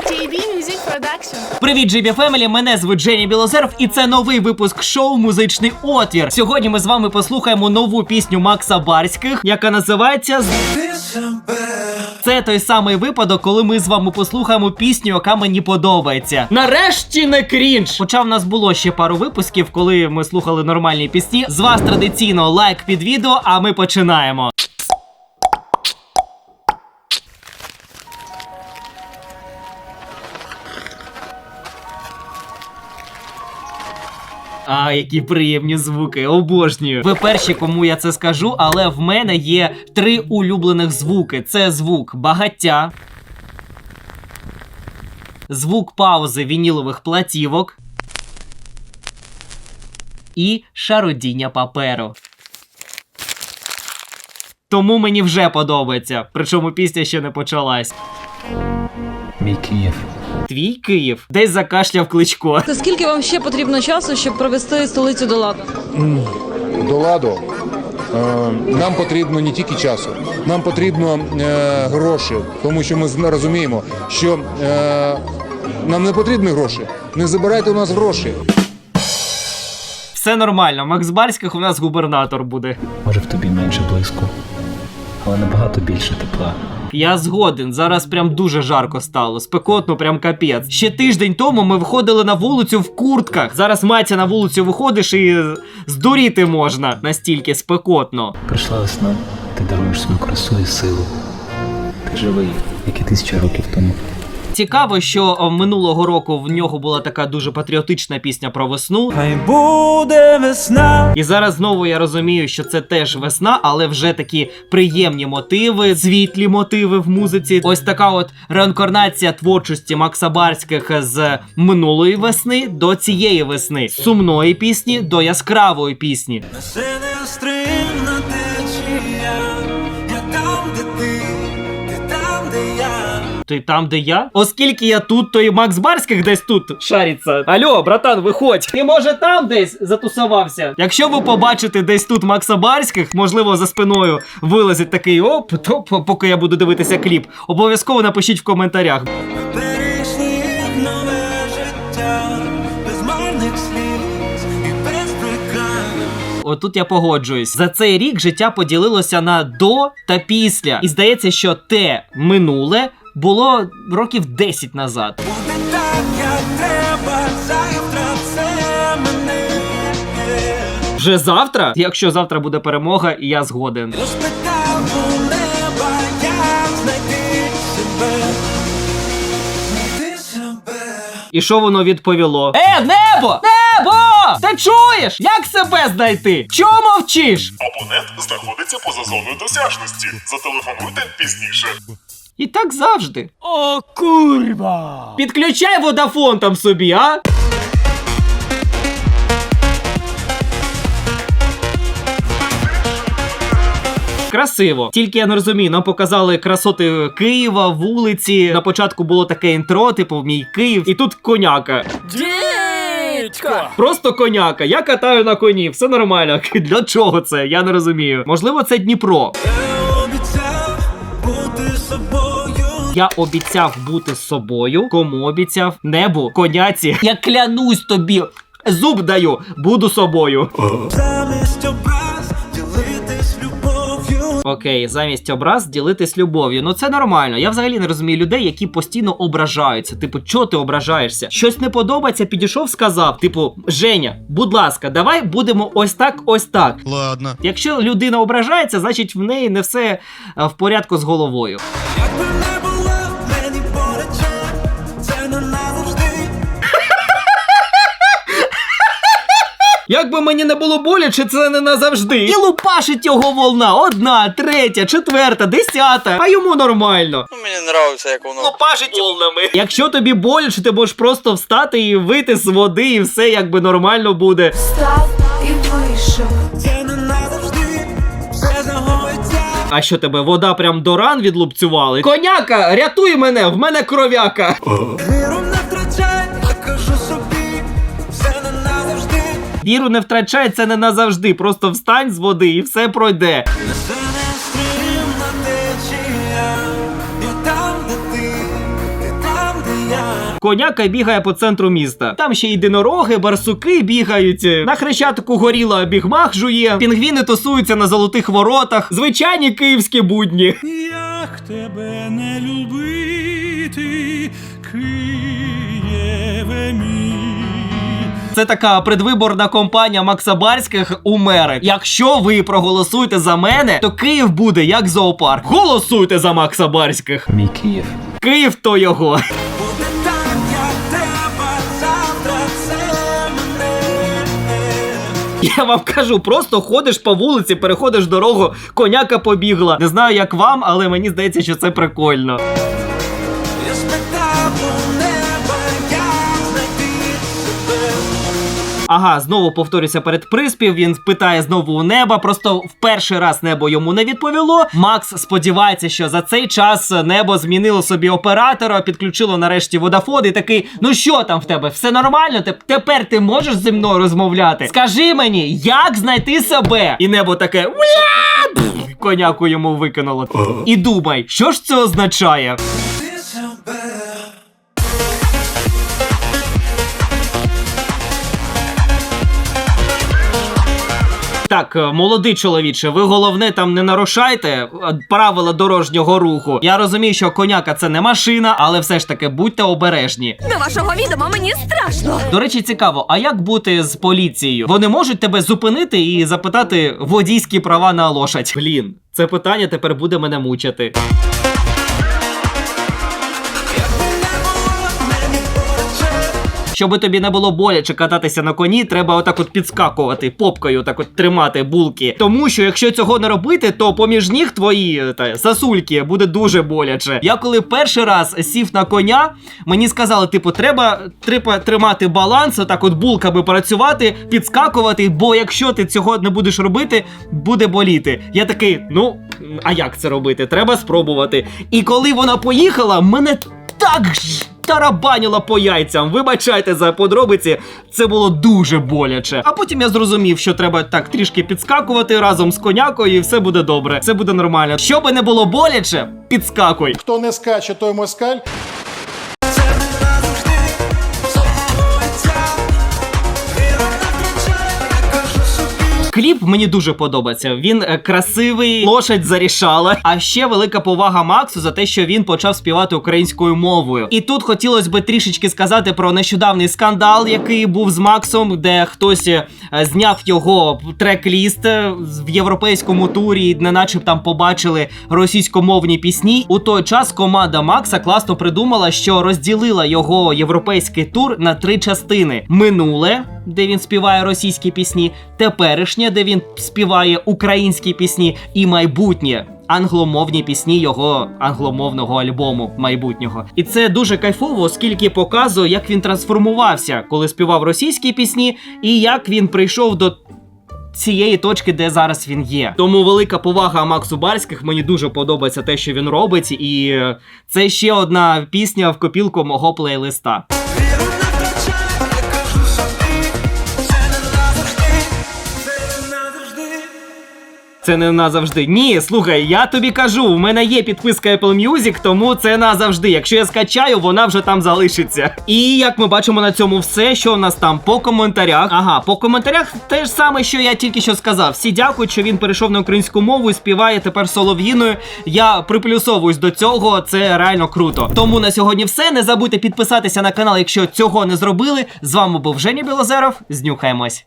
JB Music Production. Привіт, JB Family, Мене звуть Джені Білозерв, і це новий випуск шоу Музичний отвір. Сьогодні ми з вами послухаємо нову пісню Макса Барських, яка називається Це той самий випадок, коли ми з вами послухаємо пісню, яка мені подобається. Нарешті не крінж! Хоча в нас було ще пару випусків, коли ми слухали нормальні пісні. З вас традиційно лайк під відео, а ми починаємо. А, які приємні звуки, обожнюю. Ви перші, кому я це скажу, але в мене є три улюблених звуки: це звук багаття, звук паузи вінілових платівок і шародіння паперу. Тому мені вже подобається. Причому пісня ще не почалась. Мій Київ. Твій Київ десь закашляв кличко. Та Скільки вам ще потрібно часу, щоб провести столицю до ладу? до ладу. е, Нам потрібно не тільки часу, нам потрібно е, гроші, тому що ми розуміємо, що е, нам не потрібні гроші. Не забирайте у нас гроші. Все нормально. Макс Барських у нас губернатор буде. Може в тобі менше блиску, але набагато більше тепла. Я згоден, зараз прям дуже жарко стало. Спекотно, прям капець. Ще тиждень тому ми виходили на вулицю в куртках. Зараз Матя на вулицю виходиш і здуріти можна настільки спекотно. Прийшла весна, ти даруєш свою красу і силу. Ти живий, як і тисяча років тому. Цікаво, що минулого року в нього була така дуже патріотична пісня про весну. Хай буде весна. І зараз знову я розумію, що це теж весна, але вже такі приємні мотиви, світлі мотиви в музиці. Ось така от реінкарнація творчості Макса Барських з минулої весни до цієї весни, сумної пісні до яскравої пісні. Це не я. Ти там, де я? Оскільки я тут, то і Макс Барських десь тут шариться. Алло, братан, виходь. Ти може там десь затусувався? Якщо ви побачите десь тут Макса Барських, можливо, за спиною вилазить такий оп, то поки я буду дивитися кліп. Обов'язково напишіть в коментарях. Отут я погоджуюсь. За цей рік життя поділилося на до та після. І здається, що те минуле було років 10 назад. Буде так, як треба. Завтра це мене. Вже завтра, якщо завтра буде перемога, я згоден. Розпитав у неба, як знайти себе. Знайти себе. І що воно відповіло? Е, небо! Небо! Ти чуєш? Як себе знайти? Чому мовчиш? Абонент знаходиться поза зоною досяжності. Зателефонуйте пізніше. І так завжди. О, курва! Підключай водафон там собі, а? Красиво. Тільки я не розумію, нам показали красоти Києва, вулиці. На початку було таке інтро, типу мій Київ, і тут коняка. Дідько! Просто коняка. Я катаю на коні, все нормально. Для чого це? Я не розумію. Можливо, це Дніпро. Я обіцяв бути собою. Я обіцяв бути собою. Кому обіцяв? Небу, коняці. Я клянусь тобі. Зуб даю, буду собою. Замість любов'ю. Окей, замість образ ділитись любов'ю. Ну це нормально. Я взагалі не розумію людей, які постійно ображаються. Типу, чого ти ображаєшся? Щось не подобається, підійшов, сказав. Типу, Женя, будь ласка, давай будемо ось так, ось так. Ладно. Якщо людина ображається, значить в неї не все е, в порядку з головою. Якби не Як би мені не було боляче, це не назавжди. І лупашить його волна. Одна, третя, четверта, десята. А йому нормально. Ну, мені нравиться, як воно. Лупашить волнами. Якщо тобі боляче, ти можеш просто встати і вийти з води, і все якби нормально буде. Став і вийшов. Це не назавжди. А що тебе вода прям до ран відлупцювали? Коняка, рятуй мене, в мене кров'яка. Віру не втрачай, це не назавжди. Просто встань з води і все пройде. Коняка бігає по центру міста. Там ще єдинороги, барсуки бігають. На хрещатику горіла бігмах жує. Пінгвіни тусуються на золотих воротах. Звичайні київські будні. Як тебе не любити, Києве Це така предвиборна кампанія Макса Барських у мери. Якщо ви проголосуєте за мене, то Київ буде як зоопарк. Голосуйте за Макса Барських. Мій Київ. Київ то його. Я вам кажу, просто ходиш по вулиці, переходиш дорогу, коняка побігла. Не знаю, як вам, але мені здається, що це прикольно. Ага, знову повторюся перед приспів. Він питає знову у неба. Просто в перший раз небо йому не відповіло. Макс сподівається, що за цей час небо змінило собі оператора, підключило нарешті водофон і такий: ну що там в тебе? Все нормально? Теп- Тепер ти можеш зі мною розмовляти? Скажи мені, як знайти себе? І небо таке. Коняку йому викинуло. І думай, що ж це означає? Так, е, молодий чоловіче, ви головне там не нарушайте е, правила дорожнього руху. Я розумію, що коняка це не машина, але все ж таки будьте обережні. До вашого відома мені страшно. До речі, цікаво, а як бути з поліцією? Вони можуть тебе зупинити і запитати водійські права на лошадь. Блін, це питання тепер буде мене мучити. Щоби тобі не було боляче кататися на коні, треба отак от підскакувати попкою, так от тримати булки. Тому що якщо цього не робити, то поміж ніг твої е, та сасульки буде дуже боляче. Я коли перший раз сів на коня, мені сказали, типу, треба, треба тримати баланс, отак от булками працювати, підскакувати, бо якщо ти цього не будеш робити, буде боліти. Я такий, ну а як це робити? Треба спробувати. І коли вона поїхала, мене так ж тарабаніло по яйцям. Вибачайте за подробиці, це було дуже боляче. А потім я зрозумів, що треба так трішки підскакувати разом з конякою, і все буде добре. Все буде нормально. Що би не було боляче, підскакуй. Хто не скаче, той москаль. Кліп мені дуже подобається. Він е, красивий, лошадь зарішала. А ще велика повага Максу за те, що він почав співати українською мовою. І тут хотілося би трішечки сказати про нещодавний скандал, який був з Максом, де хтось е, зняв його трек-ліст е, в європейському турі, і неначе б там побачили російськомовні пісні. У той час команда Макса класно придумала, що розділила його європейський тур на три частини: минуле, де він співає російські пісні, теперішнє, де він співає українські пісні, і майбутнє. Англомовні пісні його англомовного альбому майбутнього, і це дуже кайфово, оскільки показує, як він трансформувався, коли співав російські пісні, і як він прийшов до цієї точки, де зараз він є. Тому велика повага Максу Барських. Мені дуже подобається те, що він робить, і це ще одна пісня в копілку мого плейлиста. Це не назавжди. Ні, слухай, я тобі кажу, у мене є підписка Apple Music, тому це назавжди. Якщо я скачаю, вона вже там залишиться. І як ми бачимо на цьому все, що у нас там по коментарях. Ага, по коментарях те ж саме, що я тільки що сказав. Всі дякують, що він перейшов на українську мову і співає тепер солов'їною. Я приплюсовуюсь до цього, це реально круто. Тому на сьогодні все. Не забудьте підписатися на канал, якщо цього не зробили. З вами був Женя Білозеров. Знюхаємось.